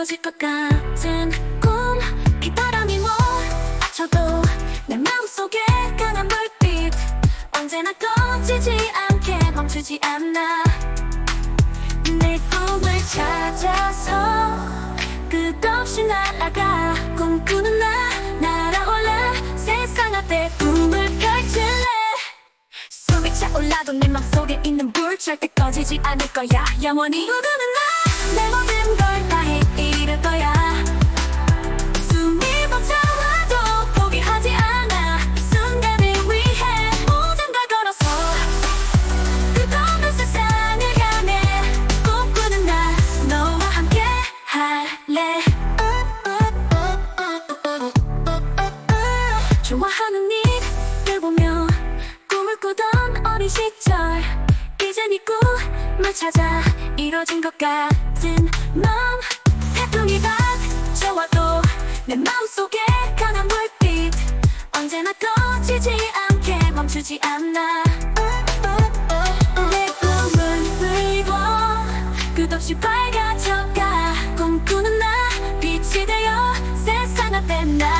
이루어질 것 같은 꿈. 비바람이 몰아쳐도 내 마음속에 강한 불빛. 언제나 꺼지지 않게 멈추지 않아. 내 꿈을 찾아서 끝없이 날아가. 꿈꾸는 나 날아올라. 세상 앞에 꿈을 펼칠래. 숨이 차올라도 내 맘속에 있는 불. 절대 꺼지지 않을 거야. 영원히. 누구는 나내 모 하는 이들 보며 꿈을 꾸던 어린 시절 이제 네 꿈을 찾아 이뤄진 것 같은 마음. 태풍이 닥쳐와도 내 마음속에 강한 불빛 언제나 꺼지지 않게 멈추지 않아. 내 꿈은 불고 끝없이 밝아져가 꿈꾸는 나 빛이 되어 세상 앞에 날